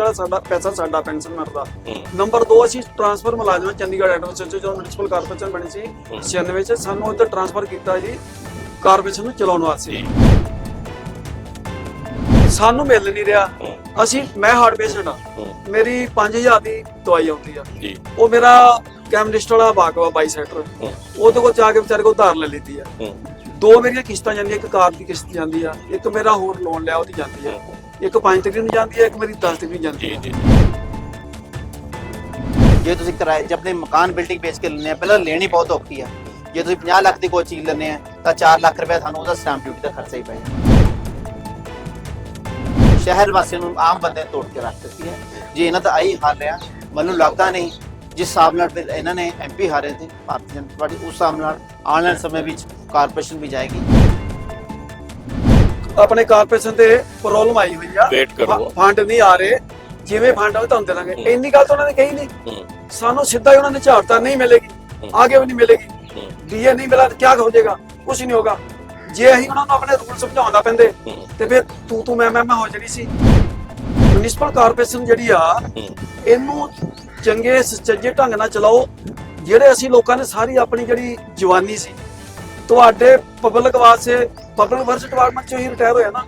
ਜਿਹੜਾ ਸਾਡਾ ਪੈਸਾ ਸਾਡਾ ਪੈਨਸ਼ਨ ਮਰਦਾ ਨੰਬਰ 2 ਅਸੀਂ ਟ੍ਰਾਂਸਫਰ ਮੁਲਾਜ਼ਮ ਚੰਡੀਗੜ੍ਹ ਐਡਮਿਨਿਸਟ੍ਰੇਸ਼ਨ ਜਦੋਂ ਮਿਊਨਿਸਪਲ ਕਾਰਪੋਰੇਸ਼ਨ ਬਣੀ ਸੀ 96 ਚ ਸਾਨੂੰ ਉੱਧਰ ਟ੍ਰਾਂਸਫਰ ਕੀਤਾ ਜੀ ਕਾਰਪੋਰੇਸ਼ਨ ਨੂੰ ਚਲਾਉਣ ਵਾਸਤੇ। ਸਾਨੂੰ ਮਿਲ ਨਹੀਂ ਰਿਹਾ। ਅਸੀਂ ਮੈਂ ਹਾਰਟ ਪੇਸ਼ੈਂਟ ਆ ਮੇਰੀ 5000 ਦੀ ਦਵਾਈ ਆਉਂਦੀ ਆ। ਉਹ ਮੇਰਾ ਕੈਮਰਿਸਟ ਵਾਲਾ ਬਾਕਵਾ ਬਾਈ ਸੈਕਟਰ ਉਹਦੇ ਕੋਲ ਜਾ ਕੇ ਵਿਚਾਰੇ ਕੋਲ ਉਧਾਰ ਲੈ ਲਈਦੀ ਆ। ਦੋ ਮੇਰੀਆਂ ਕਿਸ਼ਤਾਂ ਜਾਂਦੀਆਂ ਇੱਕ ਕਾਰ ਦੀ ਕਿਸ਼ਤ ਜਾਂਦੀ ਆ ਇੱਕ ਮੇਰਾ ਹੋਰ ਲੋਨ ਲਿਆ ਉਹਦੀ ਜਾਂਦੀ ਆ। ਇੱਕ 5 ਤਰੀਕ ਨੂੰ ਜਾਂਦੀ ਆ ਇੱਕ ਮੇਰੀ 10 ਤਰੀਕ ਨੂੰ ਜਾਂਦੀ ਜੀ ਆ ਜੀ। ਜੇ ਤੁਸੀਂ ਕਿਰਾਏ ਜੇ ਆਪਣੇ ਮਕਾਨ ਬਿਲਡਿੰਗ ਵੇਚ ਕੇ ਲੈਣੇ ਆ ਪਹਿਲਾਂ ਲੈਣੀ ਬਹੁਤ ਔਖੀ ਆ। ਜੇ ਤੁਸੀਂ 50 ਲੱਖ ਦੀ ਕੋਈ ਚੀਜ਼ ਲੈਣੇ ਆ ਤਾਂ 4 ਲੱਖ ਰੁਪਏ ਤੁਹਾਨੂੰ ਉਹਦਾ ਸਟੈਂਪ ਡਿਊਟੀ ਦਾ ਖਰਚਾ ਹੀ ਪੈ ਜਾਂਦਾ। ਸ਼ਹਿਰ ਵਾਸੀਆਂ ਨੂੰ ਆਮ ਬੰਦੇ ਤੋੜ ਕੇ ਰੱਖ ਦਿੱਤੀ ਹੈ। ਜੇ ਇਹਨਾਂ ਦਾ ਆਹੀ ਹਾਲ ਰਿਹਾ ਮੈਨੂੰ ਲੱਗਦਾ ਨਹੀਂ ਜਿਸ ਹਿਸਾਬ ਨਾਲ ਫਿਰ ਇਹਨਾਂ ਨੇ ਐਮਪੀ ਹਾਰੇ ਤੇ ਭਾਰਤੀ ਜਨਤਾ ਪਾਰਟੀ ਉਸ ਹਿਸਾਬ ਨਾਲ ਆਉਣ ਵਾਲੇ ਸਮੇਂ ਵਿੱਚ ਕਾਰਪੋਰੇਸ਼ਨ ਵੀ ਜਾਏਗੀ। ਆਪਣੇ ਕਾਰਪੋਰੇਸ਼ਨ ਤੇ ਪ੍ਰੋਬਲਮ ਆਈ ਹੋਈ ਆ। Wait ਕਰੋ। ਫੰਡ ਨਹੀਂ ਆ ਰਹੇ। ਜਿਵੇਂ ਫੰਡ ਆਵੇ ਤੁਹਾਨੂੰ ਦੇਵਾਂਗੇ ਇੰਨੀ ਗੱਲ ਤਾਂ ਉਹਨਾਂ ਨੇ ਕਹੀ ਨਹੀਂ। ਸਾਨੂੰ ਸਿੱਧਾ ਹੀ ਉਹਨਾਂ ਨੇ ਝਾੜਤਾ ਨਹੀਂ ਮਿਲੇਗੀ। ਆਗੇ ਵੀ ਨਹੀਂ ਮਿਲੇਗੀ। ਡੀਏ ਨਹੀਂ ਮਿਲਾ ਤਾਂ ਕੀ ਹੋ ਜਾਏਗਾ? ਕੁਝ ਨਹੀਂ ਹੋਗਾ। ਜੇ ਅਸੀਂ ਉਹਨਾਂ ਨੂੰ ਆਪਣੇ ਰੂਲ ਸਮਝਾਉਂਦਾ ਪੈਂਦੇ ਤੇ ਫਿਰ ਤੂੰ ਤੂੰ ਮੈਂ ਮੈਂ ਹੋ ਜਾਣੀ ਸੀ। ਮਿਊਨਿਸਪਲ ਕਾਰਪੋਰੇਸ਼ਨ ਜਿਹੜੀ ਆ ਇਹਨੂੰ ਚੰਗੇ ਸੁਚੱਜੇ ਢੰਗ ਨਾਲ ਚਲਾਓ। ਜਿਹੜੇ ਅਸੀਂ ਲੋਕਾਂ ਨੇ ਸਾਰੀ ਆਪਣੀ ਜਿਹੜੀ ਜਵਾਨੀ ਸੀ ਤੁਹਾਡੇ ਪਬਲਿਕ ਵਾਸਤੇ ਪਬਲਿਕ ਵਰਸ ਡਿਪਾਰਟਮੈਂਟ ਚੋਂ ਹੀ ਰਿਟਾਇਰ ਹੋਇਆ ਨਾ,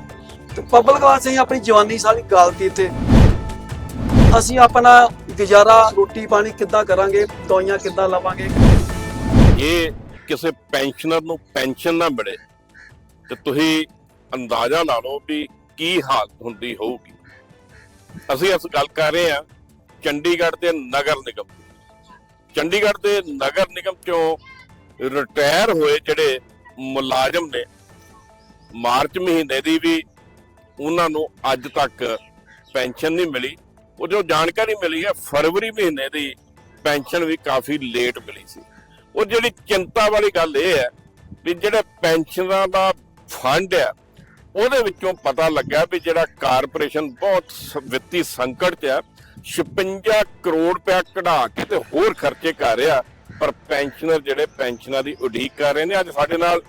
ਤੇ ਪਬਲਿਕ ਵਾਸਤੇ ਹੀ ਆਪਣੀ ਜਵਾਨੀ ਸਾਰੀ ਗਾਲਤੀ ਤੇ। ਅਸੀਂ ਆਪਣਾ ਗੁਜ਼ਾਰਾ, ਰੋਟੀ ਪਾਣੀ ਕਿੱਦਾਂ ਕਰਾਂਗੇ, ਦਵਾਈਆਂ ਕਿੱਦਾਂ ਲਵਾਂਗੇ? ਜੇ ਕਿਸੇ ਪੈਨਸ਼ਨਰ ਨੂੰ ਪੈਨਸ਼ਨ ਨਾ ਮਿਲੇ, ਤੇ ਤੁਸੀਂ ਅੰਦਾਜ਼ਾ ਲਾ ਲਓ ਵੀ ਕੀ ਹਾਲਤ ਹੁੰਦੀ ਹੋਊਗੀ। ਅਸੀਂ ਇਸ ਗੱਲ ਕਰ ਰਹੇ ਹਾਂ, ਚੰਡੀਗੜ੍ਹ ਦੇ ਨਗਰ ਨਿਗਮ। ਚੰਡੀਗੜ੍ਹ ਦੇ ਨਗਰ ਨਿਗਮ ਚੋਂ ਰਿਟਾਇਰ ਹੋਏ ਜਿਹੜੇ ਮੁਲਾਜ਼ਮ ਨੇ, ਮਾਰਚ ਮਹੀਨੇ ਦੀ ਵੀ ਉਹਨਾਂ ਨੂੰ ਅੱਜ ਤੱਕ ਪੈਨਸ਼ਨ ਨਹੀਂ ਮਿਲੀ। ਉਹ ਜੋ ਜਾਣਕਾਰੀ ਮਿਲੀ ਹੈ, ਫਰਵਰੀ ਮਹੀਨੇ ਦੀ ਪੈਨਸ਼ਨ ਵੀ ਕਾਫੀ ਲੇਟ ਮਿਲੀ ਸੀ। ਉਹ ਜਿਹੜੀ ਚਿੰਤਾ ਵਾਲੀ ਗੱਲ ਇਹ ਹੈ ਵੀ ਜਿਹੜਾ ਪੈਨਸ਼ਨਾਂ ਦਾ ਫੰਡ ਆ ਉਹਦੇ ਵਿੱਚੋਂ ਪਤਾ ਲੱਗਾ ਵੀ ਜਿਹੜਾ ਕਾਰਪੋਰੇਸ਼ਨ ਬਹੁਤ ਸ- ਵਿੱਤੀ ਸੰਕਟ 'ਚ ਹੈ 56 ਕਰੋੜ ਰੁਪਇਆ ਕਢਾ ਕੇ ਤੇ ਹੋਰ ਖਰਚੇ ਕਰ ਰਿਹਾ। ਪਰ ਪੈਨਸ਼ਨਰ ਜਿਹੜੇ ਪੈਨਸ਼ਨਾਂ ਦੀ ਉਡੀਕ ਕਰ ਰਹੇ ਨੇ, ਅੱਜ ਸਾਡੇ ਨਾਲ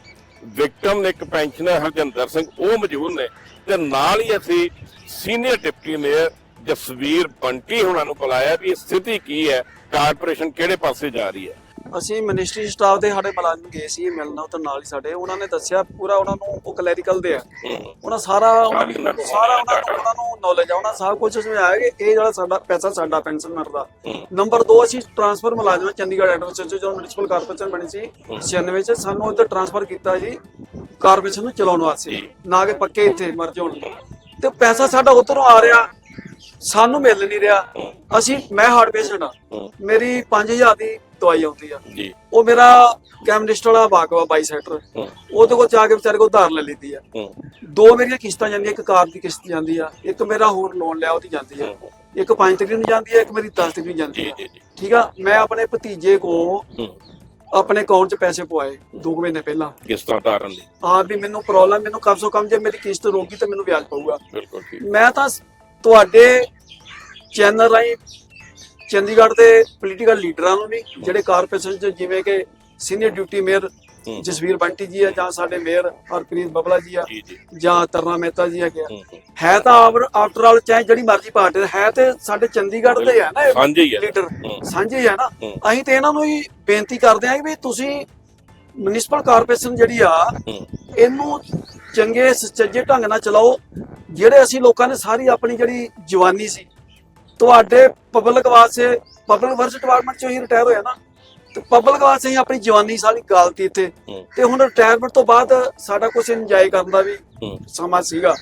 ਵਿਕਟਮ ਨੇ ਇੱਕ ਪੈਨਸ਼ਨਰ ਹਰਜਿੰਦਰ ਸਿੰਘ, ਉਹ ਮੌਜੂਦ ਨੇ ਤੇ ਨਾਲ ਹੀ ਅਸੀਂ senior deputy mayor Jasvir Bunty ਹੁਣਾਂ ਨੂੰ ਬੁਲਾਇਆ ਵੀ ਇਹ ਸਥਿਤੀ ਕੀ ਹੈ, ਕਾਰਪੋਰੇਸ਼ਨ ਕਿਹੜੇ ਪਾਸੇ ਜਾ ਰਹੀ ਹੈ। ਅਸੀਂ ਮਿਨਿਸਟਰੀ ਸਟਾਫ ਦੇ ਸਾਡੇ ਮੁਲਾਜ਼ਮ ਗਏ ਸੀ ਮਿਲਣਾ ਉਹ ਨਾਲ ਹੀ ਸਾਡੇ। ਉਹਨਾਂ ਨੇ ਦੱਸਿਆ ਪੂਰਾ ਉਹਨਾਂ ਨੂੰ ਉਹ ਕਲੈਰੀਕਲ ਦੇ ਆ। ਉਹਨਾਂ ਸਾਰਾ ਸਾਰੀ ਸਾਰਾ ਉਹਨਾਂ ਨੂੰ ਉਹਨਾਂ ਨੂੰ ਨੌਲੇਜ ਆ। ਉਹਨਾਂ ਸਭ ਕੁਝ ਸਮਝਾਇਆ ਕਿ ਇਹ ਜਿਹੜਾ ਸਾਡਾ ਪੈਸਾ ਸਾਡਾ ਪੈਨਸ਼ਨ ਮਰਦਾ ਨੰਬਰ 2 ਅਸੀਂ ਟ੍ਰਾਂਸਫਰ ਮੁਲਾਜ਼ਮ ਚੰਡੀਗੜ੍ਹ ਐਡਮਿਨਿਸਟ੍ਰੇਸ਼ਨ ਜਦੋਂ ਮਿਊਨਿਸਪਲ ਕਾਰਪੋਰੇਸ਼ਨ ਬਣੀ ਸੀ 96 ਚ ਸਾਨੂੰ ਉੱਧਰ ਟ੍ਰਾਂਸਫਰ ਕੀਤਾ ਜੀ ਕਾਰਪੋਰੇਸ਼ਨ ਨੂੰ ਚਲਾਉਣ ਵਾਸਤੇ। ਨਾ ਕਿ ਪੱਕੇ ਇੱਥੇ ਮਰ ਜਾਣ ਤੇ ਪੈਸਾ ਸਾਡਾ ਉਧਰੋਂ ਆ ਰਿਹਾ। ਸਾਨੂੰ ਮਿਲ ਨਹੀਂ ਰਿਹਾ। ਅਸੀਂ ਮੈਂ ਹਾਰਟ ਪੇਸ਼ੈਂਟ ਆ। ਮੇਰੀ 5000 ਦੀ ਦਵਾਈ ਆਉਂਦੀ ਆ। ਜੀ। ਉਹ ਮੇਰਾ ਕੈਮਰਿਸਟ ਵਾਲਾ ਬਾਕਵਾ ਬਾਈ ਸੈਕਟਰ। ਉਹਦੇ ਕੋਲ ਜਾ ਕੇ ਵਿਚਾਰੇ ਕੋਲ ਉਧਾਰ ਲੈ ਲਈਦੀ ਆ। ਦੋ ਮੇਰੀਆਂ ਕਿਸ਼ਤਾਂ ਜਾਂਦੀਆਂ ਇੱਕ ਕਾਰ ਦੀ ਕਿਸ਼ਤ ਜਾਂਦੀ ਆ ਇੱਕ ਮੇਰਾ ਹੋਰ ਲੋਨ ਲਿਆ ਉਹਦੀ ਜਾਂਦੀ ਆ। ਇੱਕ 5 ਤਰੀਕ ਨੂੰ ਜਾਂਦੀ ਆ ਇੱਕ ਮੇਰੀ 10 ਤਰੀਕ ਨੂੰ ਜਾਂਦੀ ਆ। ਠੀਕ ਆ? ਮੈਂ ਆਪਣੇ ਭਤੀਜੇ ਕੋ ਹੂੰ। ਆਪਣੇ ਅਕਾਊਂਟ 'ਚ ਪੈਸੇ ਪਵਾਏ 2 ਮਹੀਨੇ ਪਹਿਲਾਂ। ਕਿਸ ਤਰ੍ਹਾਂ ਤਾਰਨ ਲਈ ਆਪ ਵੀ ਮੈਨੂੰ ਪ੍ਰੋਬਲਮ ਮੈਨੂੰ ਕਮ ਸੋ ਕਮ ਜੇ ਮੇਰੀ ਕਿਸ਼ਤ ਰੋਕੀ ਤਾਂ ਮੈਨੂੰ ਵਿਆਜ ਪਊਗਾ। ਬਿਲਕੁਲ ਠੀਕ। ਮੈਂ ਤਾਂ ਤੁਹਾਡੇ ਚੈਨਲ ਰਾਹੀਂ ਚੰਡੀਗੜ੍ਹ ਦੇ ਪੋਲੀਟੀਕਲ ਲੀਡਰਾਂ ਨੂੰ ਵੀ ਜਿਹੜੇ ਕਾਰਪੋਰੇਸ਼ਨ ਚ ਜਿਵੇਂ ਕਿ senior duty mayor. Jasvir Bunty ji ਆ ਜਾਂ ਸਾਡੇ ਮੇਅਰ ਹਰਪ੍ਰੀਤ ਬਬਲਾ ਜੀ ਆ ਜੀ ਤਰਨਾ ਮਹਿਤਾ ਜੀ ਆ ਹੂੰ, ਹੂੰ। ਤਾਂ ਆਫਟਰ ਆਲ ਚਾਹੇ ਜਿਹੜੀ ਮਰਜ਼ੀ ਪਾਰਟੀ ਦਾ, ਹੈ ਤੇ ਸਾਡੇ ਚੰਡੀਗੜ੍ਹ ਦੇ ਆ ਨਾ ਸਾਂਝੇ ਹੀ ਆ। ਲੀਡਰ। ਸਾਂਝੇ ਹੀ ਆ ਨਾ। ਅਸੀਂ ਤੇ ਇਹਨਾਂ ਨੂੰ ਹੀ ਬੇਨਤੀ ਕਰਦੇ ਆ ਕਿ ਵੀ ਤੁਸੀਂ ਮਿਊਨਿਸਪਲ ਕਾਰਪੋਰੇਸ਼ਨ ਜਿਹੜੀ ਆ। ਇਹਨੂੰ ਚੰਗੇ ਸੁਚੱਜੇ ਢੰਗ ਨਾਲ ਚਲਾਓ ਜਿਹੜੇ ਅਸੀਂ ਲੋਕਾਂ ਨੇ ਸਾਰੀ ਆਪਣੀ ਜਿਹੜੀ ਜਵਾਨੀ ਸੀ ਤੁਹਾਡੇ ਪਬਲਿਕ ਵਾਸਤੇ ਪਬਲਿਕ ਵਰਸ ਡਿਪਾਰਟਮੈਂਟ ਚੋਂ ਹੀ ਰਿਟਾਇਰ ਹੋਇਆ ਨਾ ਤੇ ਪਬਲਿਕ ਵਾਸਤੇ ਹੀ ਆਪਣੀ ਜਵਾਨੀ ਸਾਰੀ ਗਾਲਤੀ ਇੱਥੇ ਹੂੰ। ਤੇ ਹੁਣ ਰਿਟਾਇਰਮੈਂਟ ਤੋਂ ਬਾਅਦ ਸਾਡਾ ਕੁਝ ਇੰਜੋਏ ਕਰਨ ਦਾ ਵੀ। ਸਮਾਂ ਸੀਗਾ।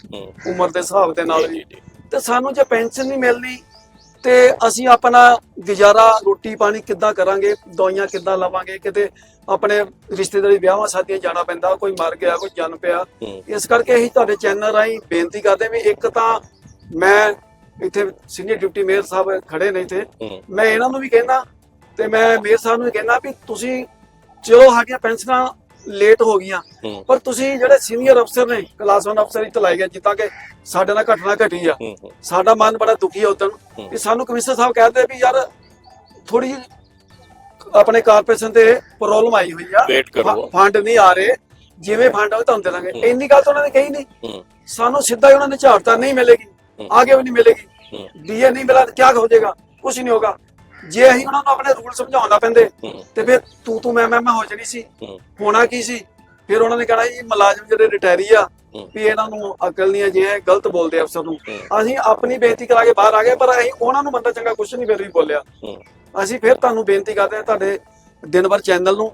ਉਮਰ ਦੇ ਹਿਸਾਬ ਦੇ ਨਾਲ ਵੀ। ਤੇ ਸਾਨੂੰ ਜੇ ਪੈਨਸ਼ਨ ਨਹੀਂ ਮਿਲਣੀ ਤੇ ਅਸੀਂ ਆਪਣਾ ਗੁਜ਼ਾਰਾ ਰੋਟੀ ਪਾਣੀ ਕਿੱਦਾਂ ਕਰਾਂਗੇ ਦਵਾਈਆਂ ਕਿੱਦਾਂ ਲਵਾਂਗੇ ਕਿਤੇ ਆਪਣੇ ਰਿਸ਼ਤੇਦਾਰੀ ਵਿਆਹਾਂ ਸ਼ਾਦੀਆਂ ਜਾਣਾ ਪੈਂਦਾ ਕੋਈ ਮਰ ਗਿਆ ਕੋਈ ਜਨ ਪਿਆ। ਇਸ ਕਰਕੇ ਅਸੀਂ ਤੁਹਾਡੇ ਚੈਨਲ ਰਾਹੀਂ ਬੇਨਤੀ ਕਰਦੇ ਵੀ ਇੱਕ ਤਾਂ ਮੈਂ ਇੱਥੇ ਸੀਨੀਅਰ ਡਿਪਟੀ ਮੇਅਰ ਸਾਹਿਬ ਖੜੇ ਨੇ ਇੱਥੇ। ਹੂੰ। ਮੈਂ ਇਹਨਾਂ ਨੂੰ ਵੀ ਕਹਿੰਦਾ ਤੇ ਮੈਂ ਮੇਅਰ ਸਾਹਿਬ ਨੂੰ ਵੀ ਕਹਿੰਦਾ ਵੀ ਤੁਸੀਂ ਚਲੋ ਸਾਡੀਆਂ ਪੈਨਸ਼ਨਾਂ ਲੇਟ ਹੋ ਗਈਆਂ। ਪਰ ਤੁਸੀਂ ਜਿਹੜੇ ਸੀਨੀਅਰ ਅਫਸਰ ਨੇ ਕਲਾਸ 1 ਅਫਸਰ ਇੱਥੇ ਲਾਏ ਗਏ ਜਿੱਦਾਂ ਕਿ ਸਾਡੇ ਨਾਲ ਘਟਨਾ ਘਟੀ ਆ। ਸਾਡਾ ਮਨ ਬੜਾ ਦੁਖੀ ਹੈ। ਉਦੋਂ। ਕਿ ਸਾਨੂੰ ਕਮਿਸ਼ਨਰ ਸਾਹਿਬ ਕਹਿੰਦੇ ਵੀ ਯਾਰ ਥੋੜੀ ਆਪਣੇ ਕਾਰਪੋਰੇਸ਼ਨ ਤੇ ਪ੍ਰੋਬਲਮ ਆਈ ਹੋਈ ਆ। ਫੰਡ ਨਹੀਂ ਆ ਰਹੇ। ਜਿਵੇਂ ਫੰਡ ਆਵੇ ਤੁਹਾਨੂੰ ਇੰਨੀ ਗੱਲ ਤਾਂ ਉਹਨਾਂ ਨੇ ਕਹੀ ਨਹੀਂ। ਸਾਨੂੰ ਸਿੱਧਾ ਹੀ ਉਹਨਾਂ ਨੇ ਝਾੜਤਾ ਨਹੀਂ ਮਿਲੇਗੀ। ਵੀ ਨਹੀਂ ਮਿਲੇਗੀ ਹੂੰ। ਡੀਏ ਨਹੀਂ ਮਿਲਾ ਤਾਂ ਕੀ ਹੋ ਜਾਏਗਾ ਕੁਝ ਨਹੀਂ ਹੋਗਾ ਜੇ ਅਸੀਂ ਉਹਨਾਂ ਨੂੰ ਆਪਣੇ ਰੂਲ ਸਮਝਾਉਣਾ ਪੈਂਦੇ। ਤੇ ਫਿਰ ਤੂੰ ਤੂੰ ਮੈਂ ਮੈਂ ਹੋ ਜਾਣੀ ਸੀ। ਹੋਣਾ ਕੀ ਸੀ ਫਿਰ ਉਹਨਾਂ ਨੇ ਕਹਿਣਾ ਜੀ ਮੁਲਾਜ਼ਮ ਜਿਹੜੇ ਰਿਟਾਇਰੀ ਆ। ਵੀ ਇਹਨਾਂ ਨੂੰ ਅਕਲ ਨਹੀਂ ਹੈ ਜੇ ਇਹ ਗਲਤ ਬੋਲਦੇ ਆ ਅਫਸਰ ਨੂੰ। ਅਸੀਂ ਆਪਣੀ ਬੇਇੱਜ਼ਤੀ ਕਰਾ ਕੇ ਬਾਹਰ ਆ ਗਏ ਪਰ ਅਸੀਂ ਉਹਨਾਂ ਨੂੰ ਬੰਦਾ ਚੰਗਾ ਕੁਝ ਨਹੀਂ ਫਿਰ ਵੀ ਬੋਲਿਆ। ਅਸੀਂ ਫਿਰ ਤੁਹਾਨੂੰ ਬੇਨਤੀ ਕਰਦੇ ਹਾਂ ਤੁਹਾਡੇ ਦਿਨ ਭਰ ਚੈਨਲ ਨੂੰ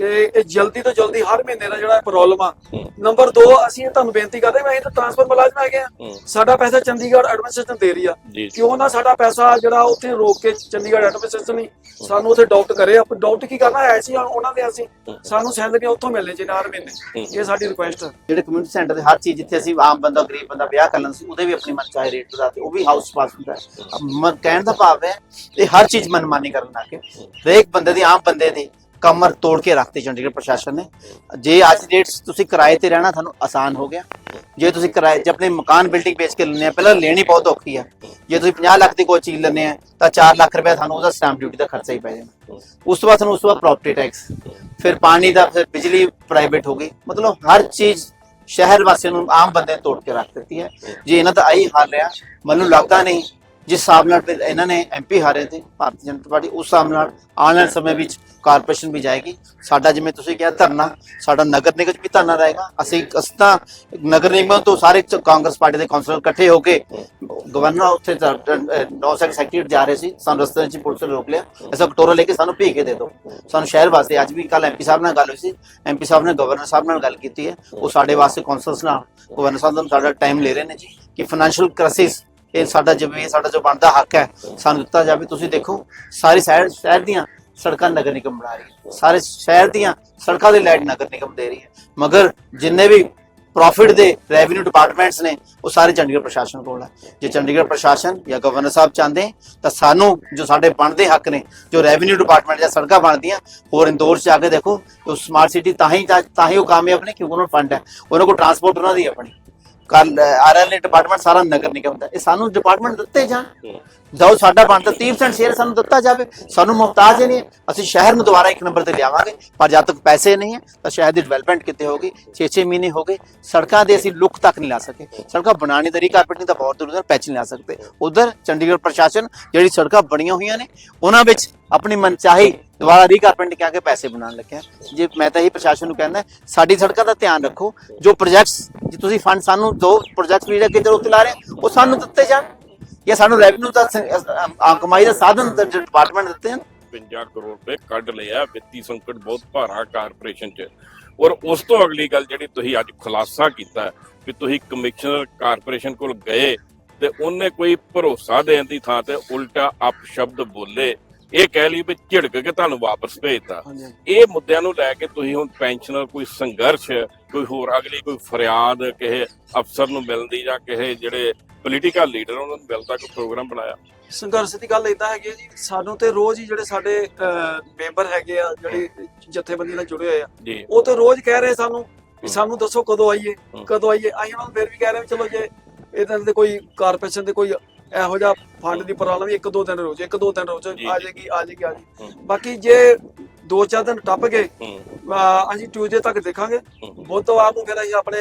ਕਿ ਇਹ ਜਲਦੀ ਤੋਂ ਜਲਦੀ ਹਰ ਮਹੀਨੇ ਦਾ ਜਿਹੜਾ ਪ੍ਰੋਬਲਮ ਆ ਹੂੰ। ਨੰਬਰ 2 ਅਸੀਂ ਇਹ ਤੁਹਾਨੂੰ ਬੇਨਤੀ ਕਰਦੇ ਹਾਂ ਅਸੀਂ ਤਾਂ ਟ੍ਰਾਂਸਫਰ ਮੁਲਾਜ਼ਮ ਆ। ਹੂੰ। ਸਾਡਾ ਪੈਸਾ ਚੰਡੀਗੜ੍ਹ ਐਡਮਿਨਿਸਟ੍ਰੇਸ਼ਨ ਦੇ ਰਹੀ ਆ। ਕਿਉਂ ਨਾ ਸਾਡਾ ਪੈਸਾ ਜਿਹੜਾ ਉੱਥੇ ਰੋਕ ਕੇ ਚੰਡੀਗੜ੍ਹ ਐਡਮਿਨਿਸਟ੍ਰੇਸ਼ਨ ਨਹੀਂ ਸਾਨੂੰ ਉੱਥੇ ਡਾਕਟ ਕਰੇ। ਆਪ ਡਾਕਟ ਕੀ ਕਰਨਾ? ਹੈ ਸੀ ਉਹਨਾਂ ਦੇ ਅਸੀਂ ਸਾਨੂੰ ਸੈਲਰੀਆਂ ਉੱਥੋਂ ਮਿਲਣੇ ਚਾਹੀਦੀਆਂ ਹਰ ਮਹੀਨੇ। ਇਹ ਸਾਡੀ ਰਿਕੁਐਸਟ ਹੈ ਜਿਹੜੇ ਕਮਿਊਨਿਟੀ ਸੈਂਟਰ ਦੇ ਹਰ ਚੀਜ਼ ਜਿੱਥੇ ਅਸੀਂ ਆਮ ਬੰਦਾ ਗਰੀਬ ਬੰਦਾ ਵਿਆਹ ਕਰਨ ਸੀ ਉਹਦੇ ਵੀ ਆਪਣੀ ਮਨ ਚਾਹੇ ਰੇਟ ਵਧਾਤੇ ਉਹ ਵੀ ਹਾਊਸ ਪਾਸ ਹੁੰਦਾ ਹੈ। ਮ- ਕਹਿਣ ਦਾ ਭਾਵ ਹੈ ਇਹ ਹਰ ਚੀਜ਼ ਮਨਮਾਨੀ ਕਰਨ ਲੱਗ ਕੇ ਹਰੇਕ ਬੰਦੇ ਦੀ ਆਮ ਬੰਦੇ ਦੀ ਕਮਰ ਤੋੜ ਕੇ ਰੱਖਤੀ ਚੰਡੀਗੜ੍ਹ ਪ੍ਰਸ਼ਾਸਨ ਨੇ। ਜੇ ਅੱਜ ਡੇਟ ਤੁਸੀਂ ਕਿਰਾਏ ਤੇ ਰਹਿਣਾ, ਤੁਹਾਨੂੰ ਆਸਾਨ ਹੋ ਗਿਆ। ਜੇ ਤੁਸੀਂ ਕਿਰਾਏ, ਜੇ ਆਪਣੇ ਮਕਾਨ ਬਿਲਡਿੰਗ ਵੇਚ ਕੇ ਲੈਣੇ ਆ, ਪਹਿਲਾਂ ਲੈਣੀ ਬਹੁਤ ਔਖੀ ਹੈ ਜੇ ਤੁਸੀਂ 50 ਲੱਖ ਦੀ ਕੋਈ ਚੀਜ਼ ਲੈਣੇ ਆ, ਤਾਂ 4 ਲੱਖ ਰੁਪਏ ਤੁਹਾਨੂੰ ਉਹਦਾ ਸਟੈਂਪ ਡਿਊਟੀ ਦਾ ਖਰਚਾ ਹੀ ਪੈ ਜਾਣਾ। ਉਸ ਤੋਂ ਬਾਅਦ ਤੁਹਾਨੂੰ ਉਸ ਤੋਂ ਬਾਅਦ ਪ੍ਰਾਪਰਟੀ ਟੈਕਸ ਫਿਰ ਪਾਣੀ ਦਾ, ਫਿਰ ਬਿਜਲੀ ਪ੍ਰਾਈਵੇਟ ਹੋ ਗਈ। ਮਤਲਬ ਹਰ ਚੀਜ਼ ਸ਼ਹਿਰ ਵਾਸੀਆਂ ਨੂੰ ਆਮ ਬੰਦੇ ਨੇ ਤੋੜ ਕੇ ਰੱਖ ਦਿੱਤੀ ਹੈ। ਜੇ ਇਹਨਾਂ ਦਾ ਆਹੀ ਹਾਲ ਰਿਹਾ ਮੈਨੂੰ ਲੱਗਦਾ ਨਹੀਂ ਜਿਸ ਹਿਸਾਬ ਨਾਲ ਇਹਨਾਂ ਨੇ ਐਮਪੀ ਹਾਰੇ ਤੇ ਭਾਰਤੀ ਜਨਤਾ ਪਾਰਟੀ ਉਸ ਹਿਸਾਬ ਨਾਲ ਆਉਣ ਵਾਲੇ ਸਮੇਂ ਵਿੱਚ ਕਾਰਪੋਰੇਸ਼ਨ ਵੀ ਜਾਏਗੀ। ਸਾਡਾ ਜਿਵੇਂ ਤੁਸੀਂ ਕਿਹਾ ਧਰਨਾ, ਸਾਡਾ ਨਗਰ ਨਿਗਮ ਵੀ ਧਰਨਾ ਰਹੇਗਾ। ਅਸੀਂ ਅਸੀਂ ਤਾਂ ਨਗਰ ਨਿਗਮ ਤੋਂ ਸਾਰੇ ਕਾਂਗਰਸ ਪਾਰਟੀ ਦੇ ਕੌਂਸਲਰ ਇਕੱਠੇ ਹੋ ਕੇ ਗਵਰਨਰ ਉੱਥੇ ਨੌ ਸੈਕਟਰੀ ਜਾ ਰਹੇ ਸੀ। ਸਾਨੂੰ ਰਸਤੇ ਵਿੱਚ ਪੁਲਿਸ ਨੇ ਰੋਕ ਲਿਆ। ਐਸਾ ਕਟੋਰਾ ਲੈ ਕੇ ਸਾਨੂੰ ਭੇਜ ਕੇ ਦੇ ਦਿਓ। ਸਾਨੂੰ ਸ਼ਹਿਰ ਵਾਸਤੇ ਅੱਜ ਵੀ ਕੱਲ ਐਮਪੀ ਸਾਹਿਬ ਨਾਲ ਗੱਲ ਹੋਈ ਸੀ। ਐਮਪੀ ਸਾਹਿਬ ਨੇ ਗਵਰਨਰ ਸਾਹਿਬ ਨਾਲ ਗੱਲ ਕੀਤੀ ਹੈ। ਉਹ ਸਾਡੇ ਵਾਸਤੇ ਕੌਂਸਲਸ ਨਾਲ, ਗਵਰਨਰ ਸਾਹਿਬ ਨੂੰ ਸਾਡਾ ਟਾਈਮ ਲੈ ਰਹੇ ਨੇ ਜੀ ਕਿ ਫਾਈਨੈਂਸ਼ੀਅਲ ਕ੍ਰਾਈਸਿਸ ਇਹ ਸਾਡਾ ਜਿਵੇਂ ਸਾਡਾ ਜੋ ਬਣਦਾ ਹੱਕ ਹੈ, ਸਾਨੂੰ ਦਿੱਤਾ ਜਾਵੇ। ਤੁਸੀਂ ਦੇਖੋ, ਸਾਰੀ ਸ਼ਹਿਰ ਸ਼ਹਿਰ ਦੀਆਂ ਸੜਕਾਂ ਨਗਰ ਨਿਗਮ ਬਣਾ ਰਹੀ ਹੈ। ਸਾਰੇ ਸ਼ਹਿਰ ਦੀਆਂ ਸੜਕਾਂ ਦੇ ਲਾਈਟ ਨਗਰ ਨਿਗਮ ਦੇ ਰਹੀ ਹੈ। ਮਗਰ ਜਿੰਨੇ ਵੀ ਪ੍ਰੋਫਿਟ ਦੇ ਰੈਵਨਿਊ ਡਿਪਾਰਟਮੈਂਟਸ ਨੇ, ਉਹ ਸਾਰੇ ਚੰਡੀਗੜ੍ਹ ਪ੍ਰਸ਼ਾਸਨ ਕੋਲ ਹੈ। ਜੇ ਚੰਡੀਗੜ੍ਹ ਪ੍ਰਸ਼ਾਸਨ ਜਾਂ ਗਵਰਨਰ ਸਾਹਿਬ ਚਾਹੁੰਦੇ, ਤਾਂ ਸਾਨੂੰ ਜੋ ਸਾਡੇ ਬਣਦੇ ਹੱਕ ਨੇ, ਜੋ ਰੈਵਨਿਊ ਡਿਪਾਰਟਮੈਂਟ ਜਾਂ ਸੜਕਾਂ ਬਣਦੀਆਂ, ਹੋਰ ਇੰਦੌਰ ਚ ਜਾ ਕੇ ਦੇਖੋ, ਉਹ ਸਮਾਰਟ ਸਿਟੀ ਤਾਂ ਹੀ ਤਾਂ ਹੀ ਉਹ ਕਾਮਯਾਬ ਨੇ, ਕਿਉਂਕਿ ਉਹਨਾਂ ਨੂੰ ਫੰਡ ਹੈ। ਉਹਨਾਂ ਕੋਲ ਟਰਾਂਸਪੋਰਟ ਉਹਨਾਂ ਦੀ ਆਪਣੀ। ਆਰਐਲਏ ਡਿਪਾਰਟਮੈਂਟ ਸਾਰਾ ਨਗਰ ਨਿਗਮ ਦਾ। ਇਹ ਸਾਨੂੰ ਡਿਪਾਰਟਮੈਂਟ ਦਿੱਤੇ ਜਾਣ। ਜੋ ਸਾਡਾ ਬਣਦਾ 30% ਸ਼ੇਅਰ ਸਾਨੂੰ ਦਿੱਤਾ ਜਾਵੇ। ਸਾਨੂੰ ਮੁਹਤਾਜ ਨਹੀਂ ਹੈ। ਅਸੀਂ ਸ਼ਹਿਰ ਨੂੰ ਦੁਬਾਰਾ ਇੱਕ ਨੰਬਰ ਤੇ ਲਿਆਵਾਂਗੇ। ਪਰ ਜਦ ਤੱਕ ਪੈਸੇ ਨਹੀਂ ਹੈ, ਤਾਂ ਸ਼ਹਿਰ ਦੀ ਡਿਵੈਲਪਮੈਂਟ ਕਿਤੇ ਹੋਗੀ 6-6 ਮਹੀਨੇ ਹੋ ਗਏ। ਸੜਕਾਂ ਦੇ ਅਸੀਂ ਲੁੱਕ ਤੱਕ ਨਹੀਂ ਲਾ ਸਕੇ। ਸੜਕਾਂ ਬਣਾਉਣੀ ਤਰੀ ਕਾਰਪੈਟਿੰਗ ਤਾਂ ਬਹੁਤ ਦੂਰ ਦੂਰ ਪੈਚ ਨਹੀਂ ਲਾ ਸਕਦੇ। ਉਧਰ ਚੰਡੀਗੜ੍ਹ ਪ੍ਰਸ਼ਾਸਨ ਜਿਹੜੀ ਸੜਕਾਂ ਬਣੀਆਂ ਹੋਈਆਂ ਨੇ, ਉਹਨਾਂ ਵਿੱਚ ਆਪਣੀ ਮਨਚਾਹੀ ਦੁਬਾਰਾ ਰੀਕਾਰਪੈਂਟ ਕਿਹਾ ਕੇ ਪੈਸੇ ਬਣਾਉਣ ਲੱਗਿਆ ਜੇ ਮੈਂ ਤਾਂ ਇਹ ਪ੍ਰਸ਼ਾਸਨ ਨੂੰ ਕਹਿੰਦਾ, ਸਾਡੀ ਸੜਕਾਂ ਦਾ ਧਿਆਨ ਰੱਖੋ, ਜੋ ਪ੍ਰੋਜੈਕਟਸ ਜੇ ਤੁਸੀਂ ਫੰਡ ਸਾਨੂੰ ਦੋ ਪ੍ਰੋਜੈਕਟਸ ਵੀ ਅੱਗੇ ਚਲੋ ਉੱਤੇ ਰਹੇ ਉਹ ਸਾਨੂੰ ਦਿੱਤੇ ਜਾਣ। ਜਾਂ ਸਾਨੂੰ ਰੈਵਨਿਊ ਦਾ ਸ- ਕਮਾਈ ਦਾ ਸਾਧਨ ਡਿਪਾਰਟਮੈਂਟ ਦਿੱਤੇ ਹਨ 50 ਕਰੋੜ ਰੁਪਏ ਕੱਢ ਲਿਆ ਵਿੱਤੀ ਸੰਕਟ ਬਹੁਤ ਭਾਰਾ ਕਾਰਪੋਰੇਸ਼ਨ 'ਚ। ਔਰ ਉਸ ਤੋਂ ਅਗਲੀ ਗੱਲ ਜਿਹੜੀ ਤੁਸੀਂ ਅੱਜ ਖੁਲਾਸਾ ਕੀਤਾ ਕਿ ਤੁਸੀਂ ਕਮਿਸ਼ਨਰ ਕਾਰਪੋਰੇਸ਼ਨ ਕੋਲ ਗਏ ਤੇ ਉਹਨੇ ਕੋਈ ਭਰੋਸਾ ਦੇਣ ਦੀ ਥਾਂ ਤੇ ਉਲਟਾ ਅਪ ਸ਼ਬਦ ਬੋਲੇ। ਇਹ ਕਹਿ ਲਈ ਵੀ ਝਿੜਕ ਕੇ ਤੁਹਾਨੂੰ ਵਾਪਸ ਭੇਜਤਾ। ਇਹ ਮੁੱਦਿਆਂ ਨੂੰ ਲੈ ਕੇ ਤੁਸੀਂ ਹੁਣ ਪੈਨਸ਼ਨਰ ਕੋਈ ਸੰਘਰਸ਼ ਕੋਈ ਹੋਰ ਅਗਲੀ ਕੋਈ ਫਰਿਆਦ ਕਿਸੇ ਅਫਸਰ ਨੂੰ ਮਿਲਦੀ ਜਾਂ ਕਿਸੇ ਜਿਹੜੇ ਪੋਲੀਟੀਕਲ ਲੀਡਰ ਉਹਨਾਂ ਨੂੰ ਮਿਲਦਾ ਕੋਈ ਪ੍ਰੋਗਰਾਮ ਬਣਾਇਆ? ਸੰਘਰਸ਼ ਦੀ ਗੱਲ ਇਦਾਂ ਹੈਗੀ ਜੀ ਸਾਨੂੰ ਤੇ ਰੋਜ਼ ਹੀ ਜਿਹੜੇ ਸਾਡੇ ਮੈਂਬਰ ਹੈਗੇ ਆ ਜਿਹੜੇ ਜਥੇਬੰਦੀ ਨਾਲ ਜੁੜੇ ਹੋਏ ਆ ਉਹ ਤੇ ਰੋਜ਼ ਕਹਿ ਰਹੇ ਸਾਨੂੰ ਵੀ ਸਾਨੂੰ ਦੱਸੋ ਕਦੋਂ ਆਈਏ। ਕਦੋਂ ਆਈਏ ਅਸੀਂ ਉਹਨਾਂ ਨੂੰ ਫਿਰ ਵੀ ਕਹਿ ਰਹੇ ਚਲੋ ਜੇ ਇਹਦੇ ਤੇ ਕੋਈ ਕਾਰਪੋਰੇਸ਼ਨ ਦੇ ਕੋਈ ਇਹੋ ਜਿਹਾ ਫੰਡ ਦੀ ਪ੍ਰੋਬਲਮ ਇੱਕ ਦੋ ਦਿਨ ਰੋਜ਼ ਇੱਕ ਦੋ ਦਿਨ ਰੋਜ਼ ਆ। ਜਾਏਗੀ ਆ ਜਾਏਗੀ ਆ ਜਾਏਗੀ। ਬਾਕੀ ਜੇ ਦੋ ਚਾਰ ਦਿਨ ਟੱਪ ਗਏ ਅਸੀਂ ਟਿਊਜ਼ਡੇ ਤੱਕ ਦੇਖਾਂਗੇ। ਬੁੱਧਵਾਰ ਨੂੰ ਫਿਰ ਅਸੀਂ ਆਪਣੇ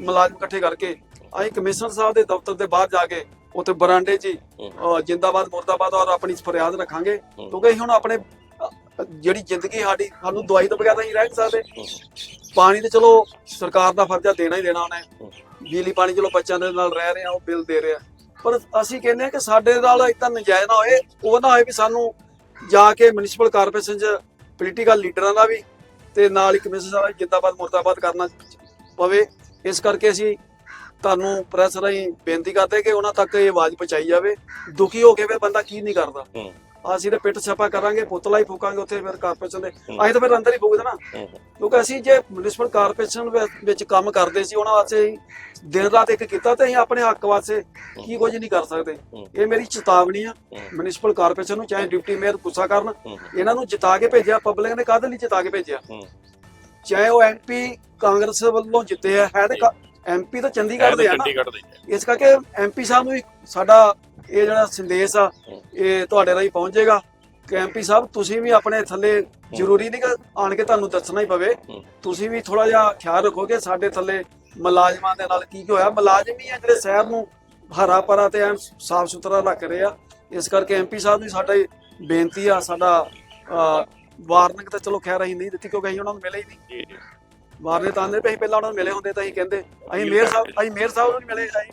ਮੁਲਾਜ਼ਮ ਇਕੱਠੇ ਕਰਕੇ ਅਸੀਂ ਕਮਿਸ਼ਨਰ ਸਾਹਿਬ ਦੇ ਦਫ਼ਤਰ ਦੇ ਬਾਹਰ ਜਾ ਕੇ ਉੱਥੇ ਬਰਾਂਡੇ 'ਚ ਜਿੰਦਾਬਾਦ ਮੁਰਦਾਬਾਦ ਔਰ ਆਪਣੀ ਫਰਿਆਦ ਰੱਖਾਂਗੇ। ਕਿਉਂਕਿ ਅਸੀਂ ਹੁਣ ਆਪਣੇ ਜਿਹੜੀ ਜ਼ਿੰਦਗੀ ਸਾਡੀ ਸਾਨੂੰ ਦਵਾਈ ਤੋਂ ਬਗੈਰ ਅਸੀਂ ਰਹਿ ਨਹੀਂ ਸਕਦੇ ਪਾਣੀ ਤੇ ਚਲੋ ਸਰਕਾਰ ਦਾ ਫਰਜ਼ਾ ਦੇਣਾ ਹੀ ਦੇਣਾ ਉਹਨੇ। ਬਿਜਲੀ ਪਾਣੀ ਚਲੋ ਬੱਚਿਆਂ ਦੇ ਨਾਲ ਰਹਿ ਰਹੇ ਆ ਉਹ ਬਿੱਲ ਦੇ ਰਹੇ ਆ ਪਰ ਅਸੀਂ ਕਹਿੰਦੇ ਆ ਕਿ ਸਾਡੇ ਨਾਲ ਇਦਾਂ ਨਜਾਇਜ਼ ਨਾ ਹੋਏ। ਉਹ ਨਾ ਹੋਏ ਵੀ ਸਾਨੂੰ ਜਾ ਕੇ ਮਿਊਨਿਸਪਲ ਕਾਰਪੋਰੇਸ਼ਨ 'ਚ ਪੋਲੀਟੀਕਲ ਲੀਡਰਾਂ ਦਾ ਵੀ ਤੇ ਨਾਲ ਹੀ ਕਮਿਸ਼ਨਰ ਸਾਹਿਬ ਜਿੰਦਾਬਾਦ, ਮੁਰਦਾਬਾਦ ਕਰਨਾ ਪਵੇ। ਇਸ ਕਰਕੇ ਅਸੀਂ ਤੁਹਾਨੂੰ ਪ੍ਰੈਸ ਰਾਹੀਂ ਬੇਨਤੀ ਕਰਦੇ ਕਿ ਉਹਨਾਂ ਤੱਕ ਇਹ ਆਵਾਜ਼ ਪਹੁੰਚਾਈ ਜਾਵੇ। ਦੁਖੀ ਹੋ ਕੇ ਵੀ ਬੰਦਾ ਕੀ ਨਹੀਂ ਕਰਦਾ। ਅਸੀਂ ਤੇ ਪਿੱਟ ਛਾਪਾ ਕਰਾਂਗੇ ਪੁਤਲਾ ਹੀ ਫੂਕਾਂਗੇ ਉੱਥੇ ਫਿਰ ਕਾਰਪੋਰੇਸ਼ਨ ਦੇ। ਅਸੀਂ ਤਾਂ ਫਿਰ ਅੰਦਰ ਹੀ ਫੂਕ ਦੇਣਾ ਕਿਉਂਕਿ ਅਸੀਂ ਜੇ ਮਿਊਨਿਸਪਲ ਕਾਰਪੋਰੇਸ਼ਨ ਵਿੱਚ ਕੰਮ ਕਰਦੇ ਸੀ ਉਹਨਾਂ ਵਾਸਤੇ ਦਿਨ ਰਾਤ ਇੱਕ ਕੀਤਾ ਤੇ ਅਸੀਂ ਆਪਣੇ ਹੱਕ ਵਾਸਤੇ ਕੀ ਕੁਝ ਨਹੀਂ ਕਰ ਸਕਦੇ। ਇਹ ਮੇਰੀ ਚੇਤਾਵਨੀ ਆ। ਮਿਊਨਿਸਪਲ ਕਾਰਪੋਰੇਸ਼ਨ ਨੂੰ ਚਾਹੇ ਡਿਪਟੀ ਮੇਅਰ ਗੁੱਸਾ ਕਰਨ ਇਹਨਾਂ ਨੂੰ ਜਿਤਾ ਕੇ ਭੇਜਿਆ ਪਬਲਿਕ ਨੇ ਕਾਹਦੇ ਲਈ ਜਿਤਾ ਕੇ ਭੇਜਿਆ। ਚਾਹੇ ਉਹ ਐਮਪੀ ਕਾਂਗਰਸ ਵੱਲੋਂ ਜਿੱਤੇ ਆ ਹੈ ਤੇ ਐਮਪੀ ਤਾਂ ਚੰਡੀਗੜ੍ਹ ਦੇ ਆ ਨਾ। ਇਸ ਕਰਕੇ ਐਮਪੀ ਸਾਹਿਬ ਨੂੰ ਸਾਡਾ ਇਹ ਜਿਹੜਾ ਸੰਦੇਸ਼ ਆ ਇਹ ਤੁਹਾਡੇ ਰਾਹੀਂ ਪਹੁੰਚੇਗਾ। ਕਿ ਐਮਪੀ ਸਾਹਿਬ ਤੁਸੀਂ ਵੀ ਆਪਣੇ ਥੱਲੇ ਜ਼ਰੂਰੀ ਨਹੀਂ ਆਣ ਕੇ ਤੁਹਾਨੂੰ ਦੱਸਣਾ ਹੀ ਪਵੇ। ਤੁਸੀਂ ਵੀ ਥੋੜਾ ਜਿਹਾ ਖਿਆਲ ਰੱਖੋ ਕਿ ਸਾਡੇ ਥੱਲੇ ਮੁਲਾਜ਼ਮਾਂ ਦੇ ਨਾਲ ਕੀ ਕੀ ਹੋਇਆ। ਮੁਲਾਜ਼ਮ ਆ ਜਿਹੜੇ ਸ਼ਹਿਰ ਨੂੰ ਹਰਾ ਭਰਾ ਤੇ ਐਨ ਸਾਫ਼ ਸੁਥਰਾ ਰੱਖ ਰਹੇ ਆ। ਇਸ ਕਰਕੇ ਐਮਪੀ ਸਾਹਿਬ ਦੀ ਸਾਡਾ ਬੇਨਤੀ ਆ ਸਾਡਾ ਵਾਰਨਿੰਗ ਤਾਂ ਚਲੋ ਖੈਰ ਅਸੀਂ ਨਹੀਂ ਦਿੱਤੀ ਕਿਉਂਕਿ ਅਸੀਂ ਉਹਨਾਂ ਨੂੰ ਮਿਲੇ ਹੀ ਨਹੀਂ। ਵਾਰਨੇ ਤਾਂ ਆਂਦੇ ਪਹਿਲਾਂ ਉਹਨਾਂ ਨੂੰ ਮਿਲੇ ਹੁੰਦੇ ਤਾਂ ਅਸੀਂ ਕਹਿੰਦੇ। ਅਸੀਂ ਮੇਅਰ ਸਾਹਿਬ ਅਸੀਂ ਮੇਅਰ ਸਾਹਿਬ ਨੂੰ ਨਹੀਂ ਮਿਲੇ ਅਸੀਂ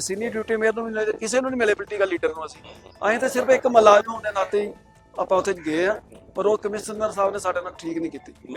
ਸੀਨੀਅਰ ਡਿਊਟੀ ਮੇਅਰ ਨੂੰ ਵੀ ਨਹੀਂ ਕਿਸੇ ਨੂੰ ਨਹੀਂ ਮਿਲੇ ਪੋਲੀਟੀਕਲ ਲੀਡਰ ਨੂੰ ਅਸੀਂ। ਅਸੀਂ ਤਾਂ ਸਿਰਫ ਇੱਕ ਮੁਲਾਜ਼ਮ ਹੋਣ ਦੇ ਨਾਤੇ ਆਪਾਂ ਉੱਥੇ ਗਏ ਆ, ਪਰ ਉਹ ਕਮਿਸ਼ਨਰ ਸਾਹਿਬ ਨੇ ਸਾਡੇ ਨਾਲ ਠੀਕ ਨਹੀਂ ਕੀਤੀ।